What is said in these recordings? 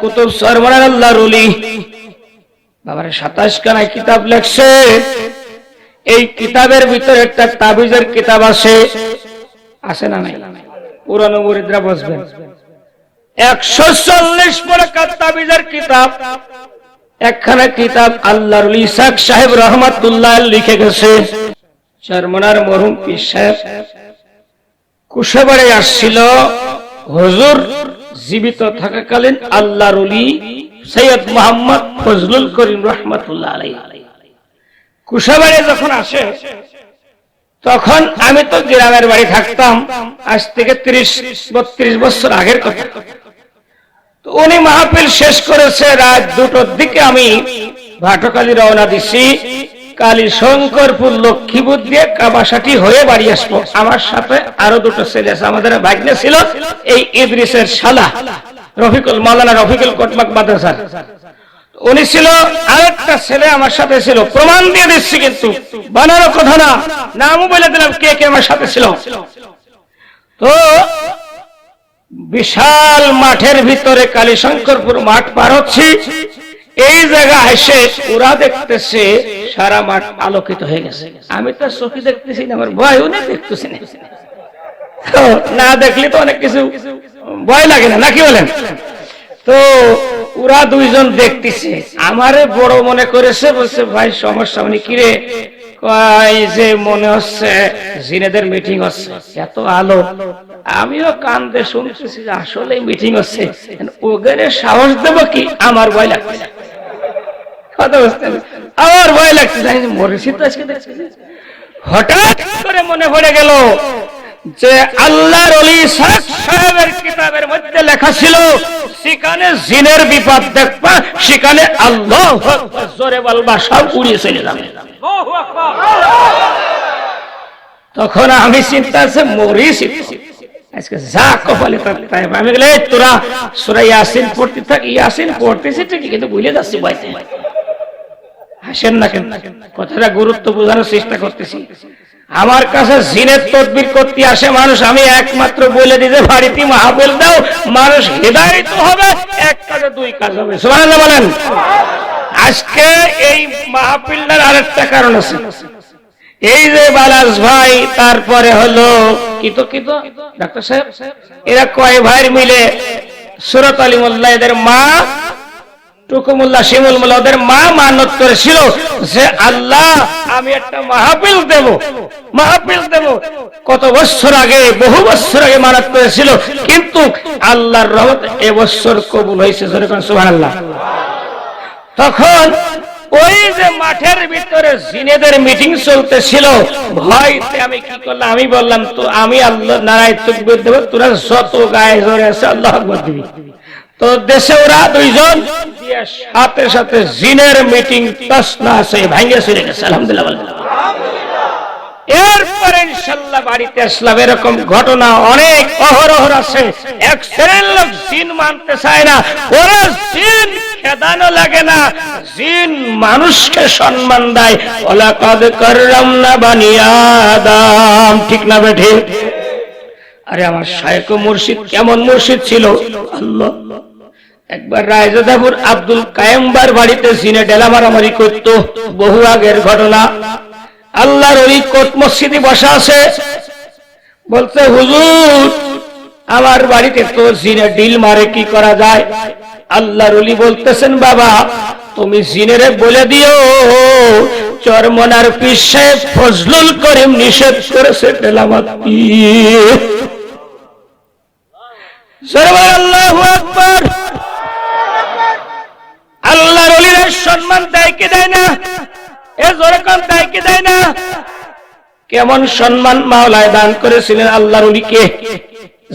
কুতুব সরবরার আল্লাহর উলি বাবার সাতাশ খানা কিতাব লেখছে। এই কিতাবের ভিতরে একটা তাবিজের কিতাব আছে। আছে না পুরানো মুরিদরা বসবেন। একশো চল্লিশ তাবিজের কিতাব। একখানা কিতাব ইসাক সাহেব রহমাতুল্লাহ লিখে গেছে। আসছিল। হুজুর জীবিত থাকাকালীন আল্লাহর উলি সৈয়দ মোহাম্মদ ফজলুল করিম রহমতুল্লাহ আলাই যখন আসে, তখন আমি তো গ্রামের বাড়ি থাকতাম। আজ থেকে ত্রিশ, বত্রিশ বছর আগের কথা। তো উনি মাহফিল শেষ করেছে, রাত দুটোর দিকে আমি ভাটকালি রওনা দিছি। কালী শঙ্করপুর লক্ষ্মীপুর দিয়ে কাবাসাটি হয়ে বাড়ি আসব। আমার সাথে আরও দুটো ছেলে আছে, আমাদের ভাগ্নে ছিল এই ইদ্রিসের শালা, রফিকুল, মাওলানা রফিকুল কোটমাক মাদ্রাসার। উনি ছিল, আরেকটা ছেলে আমার সাথে ছিল, প্রমাণ দিয়ে দিচ্ছি কিন্তু বানারও কথা না, নামও বলে দিলাম কে কে আমার সাথে ছিল। তো বিশাল মাঠের ভিতরে কালীশঙ্করপুর মাঠ পার হচ্ছি। এই জায়গা এসে ওরা দেখতেছে সারা মাঠ আলোকিত হয়ে গেছে। আমি তো চোখে দেখতেছি না, আমার ভয়, উনি দেখতেছি না। না দেখলে তো অনেক কিছু ভয় লাগে না নাকি বলেন? তো ওরা দুইজন দেখতেছে। আমারে বড় মনে করেছে, বলছে, ভাই, সমস্যা মানে কিরে কয় যে মনে হচ্ছে, জিনেদের মিটিং হচ্ছে, এত আলো। আমিও কান্দে শুনতেছি যে আসলে মিটিং হচ্ছে। ওদের সাহস দেবো কি? আমার ভয় লাগছে। কথা বুঝতে আমার ভয় লাগছে। জানি মরেছি তো আজকে হঠাৎ করে মনে পড়ে গেল যে আল্লাহর অলি সাহেবের কিতাবের মধ্যে লেখা ছিল সেখানে জিনের বিপদ দেখবা সেখানে আল্লাহ জোরে বলবা সব উড়িয়ে চলে যাবে। তখন আমি চিন্তা আছে মরিছি আজকে যা কপালে তার তাই আমি গেলে "এই তোরা সুরা ইয়াসিন পড়তে থাক ইয়াসিন পড়তেছি ঠিকই কিন্তু ভুলে যাচ্ছি বইতে। হাসেন না কেন? কথাটা গুরুত্ব বোঝানোর চেষ্টা করতেছি। আমার কাছে জিনের তদবির করতে আসে মানুষ, আমি একমাত্র বলে দিতে বাড়িতে মাহবিল দাও, মানুষ হৃদায়িত হবে, এক কাজে দুই কাজ হবে। সুবহানাল্লাহ বলেন। আজকে এই মাহফিলটার আরেকটা কারণ আছে। এই যে বালাস ভাই, তারপরে হলো কিতো কিতো ডাক্তার সাহেব? এরা কয় ভাইয়ের মিলে? সুরত আলী মোল্লা এদের মা টুকুমুল্লাহ শিমুল মোল্লা ওদের মা মানত করেছিল। যে আল্লাহ, আমি একটা দেব। দেব। কত বছর আগে, বহু বছর আগে মানত করেছিল। কিন্তু আল্লাহর রহমত এবছর কবুল হয়েছে সুবহানাল্লাহ। তখন ওই যে মাঠের ভিতরে জিনেদের মিটিং চলতেছিল, ভয়তে আমি কি করলাম? আমি বললাম, তো আমি আল্লাহ নারায় দেবো, তোরা যত গায়ে আছে, আল্লাহ দিবি। তো দেশে ওরা দুইজন। সাথে সাথে জিনের মিটিং চলে গেছে, আলহামদুলিল্লাহ এরপরে ইনশাল্লাহ বাড়িতে আসলাম, এরকম ঘটনা অনেক আছে। এক শ্রেণির লোক জিন মানতে চায় না, ওরা জিন খেদানো লাগে না, জিন মানুষকে সম্মান দেয়। ওলা কদ করলাম না ঠিক না বেঠে? আরে আমার শায়ক মুর্শিদ কেমন মুর্শিদ ছিল? আল্লাহ। একবার রায়জাদাপুর আব্দুল কায়েমবার বাড়িতে জিনে ডেলা মারামারি করতো। বহু আগের ঘটনা। আল্লাহর ওই কোট মসজিদে বসা আছে। বলতে হুজুর, আমার বাড়িতে তো জিনে ডিল মারে, কি করা যায়? আল্লাহর ওলি বলতেছেন, বাবা, তুমি জিনেরে বলে দিও চরমনার পিসে ফজলুল করিম নিষেধ করেছে ডেলামাত আল্লাহর ওলির সম্মান দেয় কি দেয় না? এ যেরকম দেয় কি দেয় না? কেমন সম্মান মাওলায় দান করেছিলেন আল্লাহর ওলিকে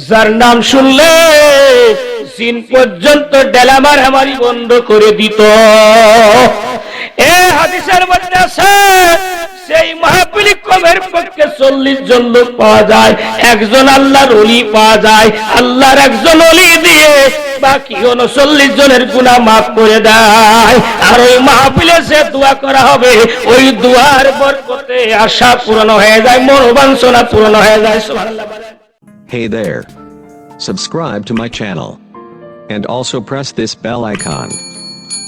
যার নাম শুনলে সিন পর্যন্ত ডেলামার আমারি বন্ধ করে দিত। হাদিসের মধ্যে আছে, সেই মাহফিলি কমের পক্ষে চল্লিশ জন লোক পাওয়া যায়, একজন আল্লাহর অলি পাওয়া যায়, আল্লাহর একজন অলি দিয়ে বাকি উনচল্লিশ জনের গুণা মাফ করে দেয় আর ওই মাহফিলে সে দোয়া করা হবে, ওই দুয়ার বরকতে আশা পূরণ হয়ে যায়, মনোবাঞ্ছনা পূরণ হয়ে যায়। Hey there. Subscribe to my channel. And also press this bell icon.